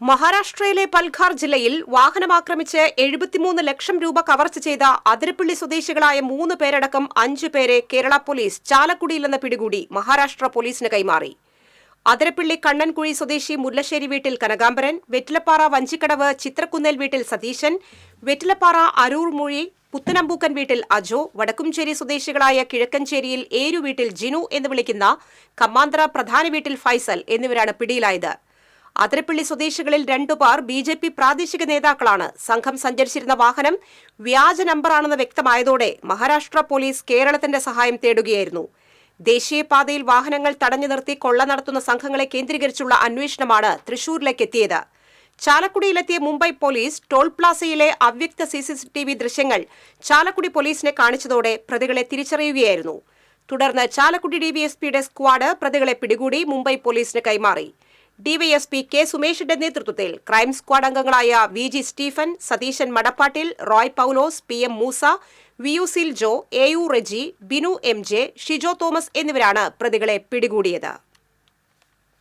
മഹാരാഷ്ട്രയിലെ പൽഘാർ ജില്ലയിൽ വാഹനമാക്രമിച്ച് എഴുപത്തിമൂന്ന് ലക്ഷം രൂപ കവർച്ച ചെയ്ത അതിരപ്പള്ളി സ്വദേശികളായ മൂന്ന് പേരടക്കം അഞ്ചു പേരെ കേരള പോലീസ് ചാലക്കുടിയിൽ നിന്ന് പിടികൂടി മഹാരാഷ്ട്ര പോലീസിന് കൈമാറി. അതിരപ്പള്ളി കണ്ണൻകുഴി സ്വദേശി മുല്ലശ്ശേരി വീട്ടിൽ കനകാംബരൻ വെറ്റിലപ്പാറ വഞ്ചിക്കടവ് ചിത്രക്കുന്നേൽ വീട്ടിൽ സതീശൻ വെറ്റിലപ്പാറ അരൂർ മൊഴി പുത്തനമ്പൂക്കൻ വീട്ടിൽ അജോ വടക്കുംചേരി സ്വദേശികളായ കിഴക്കഞ്ചേരിയിൽ ഏരു വീട്ടിൽ ജിനു എന്ന് വിളിക്കുന്ന കമ്മാന്തറ പ്രധാന വീട്ടിൽ ഫൈസൽ എന്നിവരാണ് പിടിയിലായത്. അതിരപ്പള്ളി സ്വദേശികളിൽ രണ്ടുപേർ ബി ജെ പി പ്രാദേശിക നേതാക്കളാണ്. സംഘം സഞ്ചരിച്ചിരുന്ന വാഹനം വ്യാജ നമ്പറാണെന്ന് വ്യക്തമായതോടെ മഹാരാഷ്ട്ര പോലീസ് കേരളത്തിന്റെ സഹായം തേടുകയായിരുന്നു. ദേശീയപാതയിൽ വാഹനങ്ങൾ തടഞ്ഞു നിർത്തി കൊള്ള നടത്തുന്ന സംഘങ്ങളെ കേന്ദ്രീകരിച്ചുള്ള അന്വേഷണമാണ് തൃശൂരിലേക്ക് എത്തിയത് ചാലക്കുടിയിലെത്തിയ മുംബൈ പോലീസ് ടോൾ പ്ലാസയിലെ അവ്യക്ത സി സി ടി വി ദൃശ്യങ്ങൾ ചാലക്കുടി പോലീസിനെ കാണിച്ചതോടെ പ്രതികളെ തിരിച്ചറിയുകയായിരുന്നു. തുടർന്ന് ചാലക്കുടി ഡി വി എസ് പിയുടെ സ്ക്വാഡ് പ്രതികളെ പിടികൂടി മുംബൈ പോലീസിന് കൈമാറി. ഡിവൈഎസ്പി കെ സുമേഷിന്റെ നേതൃത്വത്തിൽ ക്രൈം സ്ക്വാഡ് അംഗങ്ങളായ V G Stephen Satheesan Madappattil Roy Paulose P M Moosa V U Siljo A U Reji Binu M J Shijo Thomas എന്നിവരാണ് പ്രതികളെ പിടികൂടിയത്.